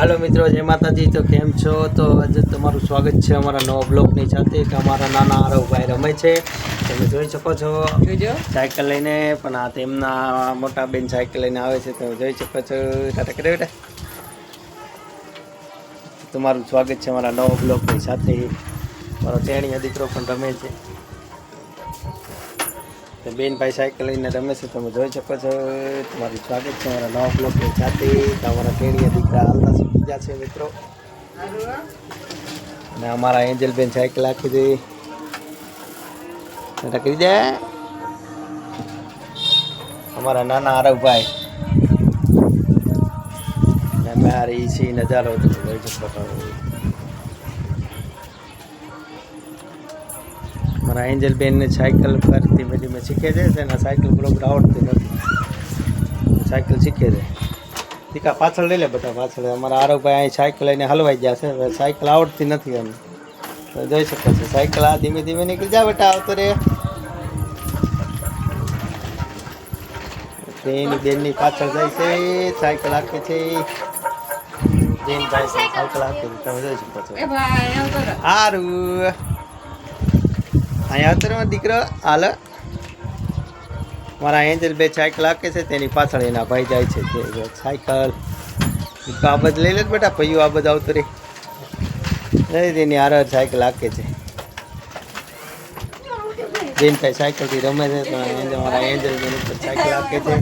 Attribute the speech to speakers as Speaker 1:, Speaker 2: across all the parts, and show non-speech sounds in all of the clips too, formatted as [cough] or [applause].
Speaker 1: હાલો મિત્રો જય માતાજી. તો કેમ છો? તો આજે તમારું સ્વાગત છે અમારા નવા બ્લોગની સાથે કે અમારા નાના આરવભાઈ રમે છે. તમે જોઈ શકો છો. સાયકલ લઈને પણ આ તેમના મોટા બેન સાયકલ લઈને આવે છે તમે જોઈ શકો છો. ટાટા કરે બેટા તમારું સ્વાગત છે અમારા નવા બ્લોગની સાથે. મારો તેણીયો દીકરો પણ રમે છે. તો બેનભાઈ સાયકલ લઈને રમે છે તમે જોઈ શકો છો. તમારું સ્વાગત છે અમારા નવા બ્લોગની સાથે. તમારા તેણીયા દીકરા હાલતા શીખી છે મિત્રો. અને અમારા એન્જલબેન સાયકલ આખી દે કરી દે અમારા નાના આરવભાઈ. મારી સી નજારો તમે જોઈ મારા એન્જલ બેનને સાયકલ પર ધીમે ધીમે શીખે છે, તેના સાયકલ બરોબર આવડતી નથી. સાયકલ શીખે છે. દીકા પાછળ લઈ લે બધા પાછળ. અમારા આરોગભાઈ અહીં સાયકલ લઈને હલવાઈ ગયા છે. હવે સાયકલ આવડતી નથી એમ. તો જોઈ શકો છો સાયકલ આ ધીમે ધીમે નીકળી જા બેટા આવતો રે. બેન બેનની પાછળ જાય છે. સાયકલ આપે છે. સાયકલ આપે છે. તમે જોઈ શકો છો. અહીંયા દીકરો. હાલ. મારા એન્જલ બે સાયકલ હાકે છે, તેની પાછળ એના ભાઈ જાય છે, તે સાયકલ. આ બધું લઈ લે બેટા પૈયું આ બધા આવતું રે લઈ તેની હાર સાયકલ હાકે છે. જેન ભાઈ સાયકલથી રમે છે, તો મારા બેન ઉપર સાયકલ હાકે છે.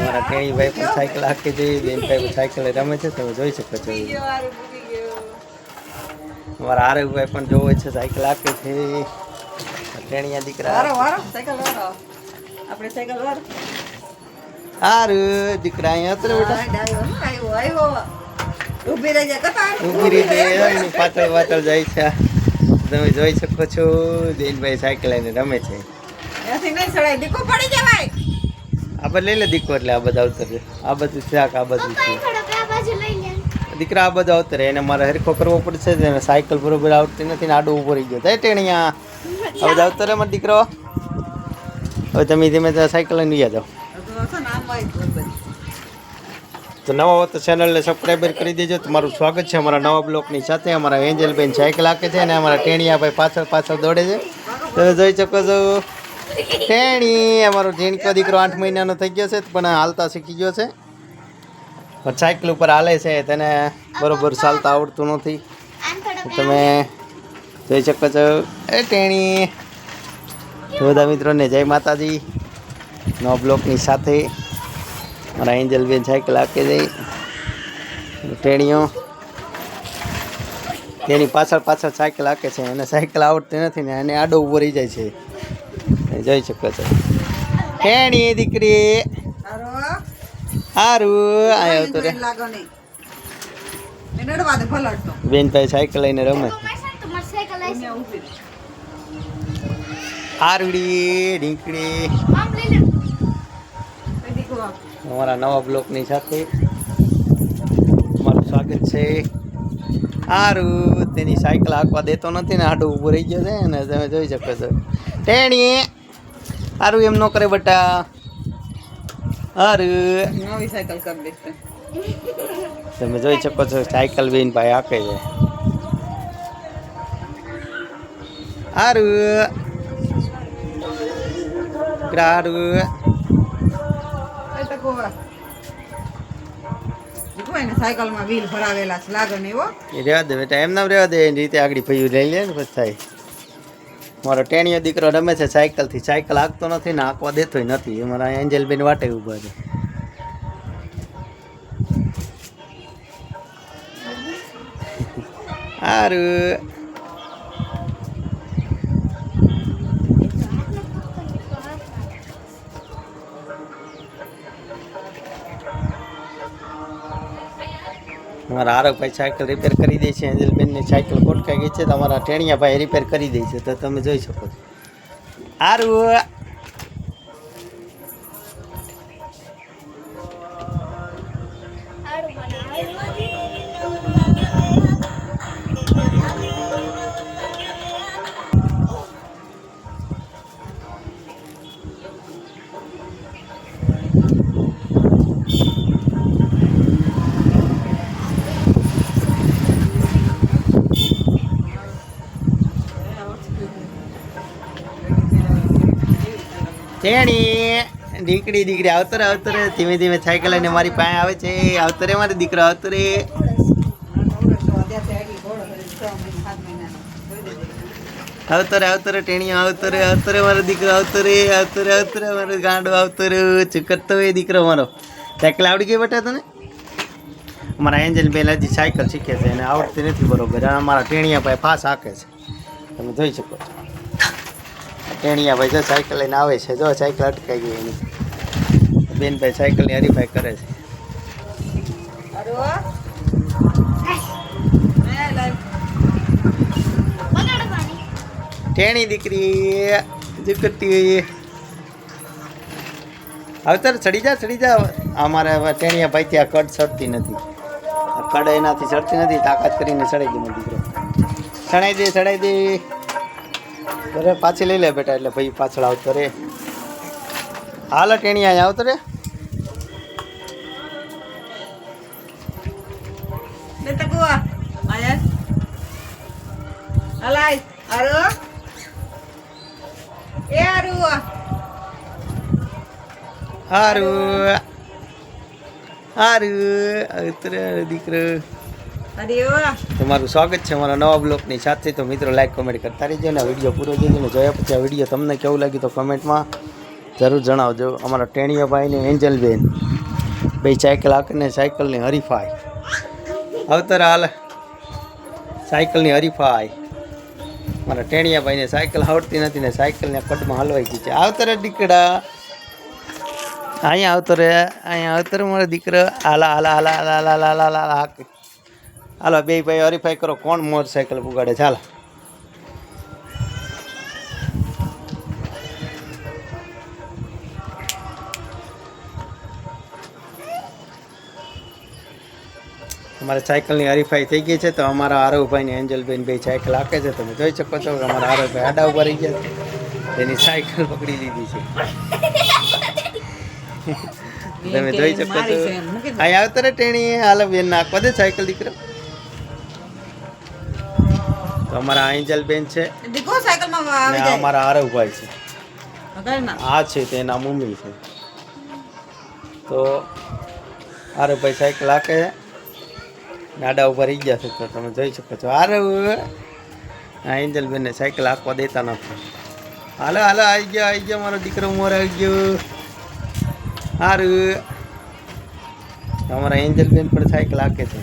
Speaker 1: મારા ટેણી ભાઈ પણ સાયકલ હાકે છે, બેન ભાઈ પણ સાયકલ રમે છે, તમે જોઈ શકો છો. મારા આરવભાઈ પણ જોવે છે, સાયકલ હાકે છે. ટેણીયા દીકરા
Speaker 2: વારો, વારો, સાયકલ વારો. આપણે સાયકલ વારો.
Speaker 1: હારું દીકરા અહીંયા ઉતરે બેટા
Speaker 2: આવ્યો, આવ્યો. ઊભી રહી જાય કતા આવી.
Speaker 1: ઊભી રીતે પાતળ પાછળ જાય છે તમે જોઈ શકો છો જૈનભાઈ સાયકલ લઈને રમે છે
Speaker 2: એથી નહીં સડાય દીકો પડી જવાય.
Speaker 1: આ બધા લઈ લે દીકો એટલે આ બધા ઉતરે આ બધું શાક આ બધું છે દીકરા આ બધા ઉતરે એને મારે હરખો કરવો પડશે એને સાયકલ બરોબર આવતી નથી ને આડો ઊભો રહી ગયો થાય ટેણિયા આ બધા રે મારો દીકરો. હવે તમે ધીમે ધીમે સાયકલ લઈને ગયા જાઓ.
Speaker 2: તો
Speaker 1: નવા હોત તો ચેનલને સબસ્ક્રાઈબર કરી દેજો. તમારું સ્વાગત છે અમારા નવા બ્લોકની સાથે. અમારા એન્જલબેન સાયકલ હાકે છે અને અમારા ટેણિયાભાઈ પાછળ પાછળ દોડે છે. તમે જોઈ શકો છો. ટેણી અમારો ઝીણકો દીકરો આઠ મહિનાનો થઈ ગયો છે પણ હાલતા શીખી ગયો છે. પણ સાયકલ ઉપર હાલે છે તેને બરોબર ચાલતા આવડતું નથી. તમે જોઈ શકો છો એ ટેણી. બધા મિત્રોને જય માતાજી. નો બ્લોકની સાથે મારા એન્જલબેન સાયકલ હાકે જઈ ટેણીઓ. તેની પાછળ પાછળ સાયકલ આકે છે એને સાયકલ આવડતી નથી ને એને આડો ઊભો રહી જાય છે. જોઈ શકો છો ટેણી દીકરી. સારું આવ્યો તો રે. બેનભાઈ સાયકલ લઈને રમે. આરડી ઢીંકડી. અમારા નવા બ્લોકની સાથે તમારું સ્વાગત છે. સારું તેની સાયકલ હાંકવા દેતો નથી ને આડું ઊભું રહી ગયો છે ને તમે જોઈ શકો છો. ટેણી સારું એમ ન કરે બટા. સારું
Speaker 2: નવી સાયકલ કરી દે
Speaker 1: તમે જોઈ શકો છો સાયકલ બેન ભાઈ હાકે છે.
Speaker 2: દીકો એને સાયકલમાં વ્હીલ ભરાવેલા છે લાગે નહીં હો
Speaker 1: એ રહેવા દે બેટા એમ નામ રહેવા દે એની રીતે આગળ પૈયું લઈ લે ને પછી થાય મારો ટેણીયો દીકરો રમે છે સાયકલથી સાયકલ હાંકતો નથી ને હાંકવા દેતો નથી એ મારા એન્જલબેન વાટે ઊભા છે સારું મારા આરવભાઈ સાયકલ રિપેર કરી દે છે એન્જલબેનની સાયકલ ખોટકાઈ ગઈ છે, તો અમારા ટેણિયા ભાઈ રિપેર કરી દે છે, તો તમે જોઈ શકો છો. સારું તેણી દીકરી દીકરી આવતરે આવતરે ધીમે ધીમે સાયકલ અને મારી પાસે આવે છે. આવતરે મારી દીકરો આવતરે આવતરે આવતરે ટેણીઓ આવતરે આવતરે મારો દીકરો આવતરે આવતરે આવતરે મારો ગાંડો આવતરે ચુકરતો એ દીકરો મારો? સાયકલ આવડી ગઈ બેટા તને? અમારા એન્જલ બેન હજી સાયકલ શીખે છે અને આવડતી નથી બરોબર. અમારા ટેણિયા પાસે ફાસ હાકે છે. તમે જોઈ શકો છો. ટેણિયા ભાઈ જો સાયકલ લઈને આવે છે, જો સાયકલ અટકાઈ ગઈ એની. બેનભાઈ સાયકલની હરીફાઈ કરે છે. ટેણી દીકરી જુકટી આવતર ચડી જા ચડી જા. અમારે હવે ટેણીયા ભાઈ ત્યાં કડ ચડતી નથી. કડ એનાથી ચડતી નથી, તાકાત કરીને ચડાઈ દે દીકરો. ચડાઈ દે ચડાઈ દે. બરે પાછી લઈ લે બેટા એટલે ભાઈ પાછળ આવતો રે. હાલો ટેણી અહીંયા આવતો રે. હારું. હારું દીકરો. તમારું સ્વાગત છે અમારા નવા બ્લોગની સાથે તો મિત્રો લાઈક કોમેન્ટ કરતા રહેજો અને વીડિયો પૂરો જોજો અને જોયા પછી આ વીડિયો તમને કેવું લાગ્યું તો કમેન્ટમાં જરૂર જણાવજો અમારા ટેણીયા ભાઈ ને એન્જલ બેન બે સાયકલ હાકને સાયકલની હરીફાઈ અવતર હાલ સાયકલની હરીફાઈ મારા ટેણીયા ભાઈને સાયકલ આવડતી નથી ને સાયકલને કડમાં હલવાઈ ગઈ છે આવતરે દીકડા અહીંયા આવતો રે અહીંયા આવતો રે મારો દીકરો હાલા હાલા આલા આલા આલા આલા હાલા હાલા બે ભાઈ હરીફાઈ કરો. કોણ મોટરસાયકલ ઉગાડે? ચાલો. અમારે સાયકલની હરીફાઈ થઈ ગઈ છે તો અમારા આરવભાઈ ને એન્જલભાઈ બે સાયકલ હાકે છે. તમે જોઈ શકો છો કે અમારા આરવભાઈ આડા ઊભા રહી ગયા છે. તેની સાયકલ પકડી લીધી છે. [laughs] તમે જોઈ શકો છો. અહીં આવતો રે ટેણી હાલ બેન નાખવા દે સાયકલ દીકરો. તો અમારા એન્જલ બેન છે.
Speaker 2: દીકો સાયકલમાં આવી જાય.
Speaker 1: અમારા આરવભાઈ છે.
Speaker 2: વગાડના.
Speaker 1: આ છે તેના મમ્મી છે. તો આરવભાઈ સાયકલ આકે છે. નાડા ઉપર રહી ગયા છે તો તમે જોઈ શકો છો. આરવ! આ એન્જલ બેનને સાયકલ હાંકવા દેતા નથી. હાલો હાલો આવી ગયો આવી ગયો મારો દીકરો મોર આવી ગયો. સારું અમારા એન્જલ બેન પણ સાયકલ હાકે છે.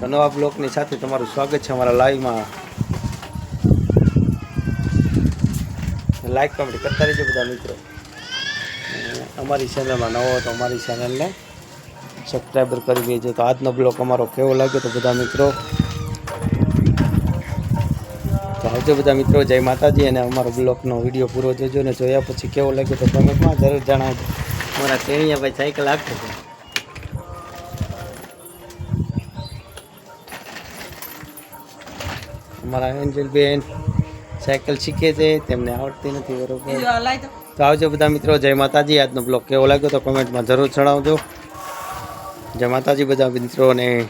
Speaker 1: તો નવા બ્લોકની સાથે તમારું સ્વાગત છે અમારા લાઈવમાં. લાઈક કમેન્ટ કરતા રહેજો બધા મિત્રો. અમારી ચેનલમાં નવો તો અમારી ચેનલને સબસ્ક્રાઈબર કરી દેજો. તો આજનો બ્લોક અમારો કેવો લાગ્યો તો બધા મિત્રો? તો આવજો બધા મિત્રો, જય માતાજી. અને અમારો બ્લોગનો વીડિયો પૂરો જોજો અને જોયા પછી કેવો લાગ્યો તો કમેન્ટમાં જરૂર જણાવજો. અમારા ટેણીયા ભાઈ સાયકલ આપશે છે. અમારા એન્જલ બેન સાયકલ શીખે છે તેમને આવડતી નથી બરોબર. તો. આવજો બધા મિત્રો જય માતાજી. આજનો બ્લોગ કેવો લાગ્યો તો કોમેન્ટમાં જરૂર જણાવજો. જય માતાજી બધા મિત્રોને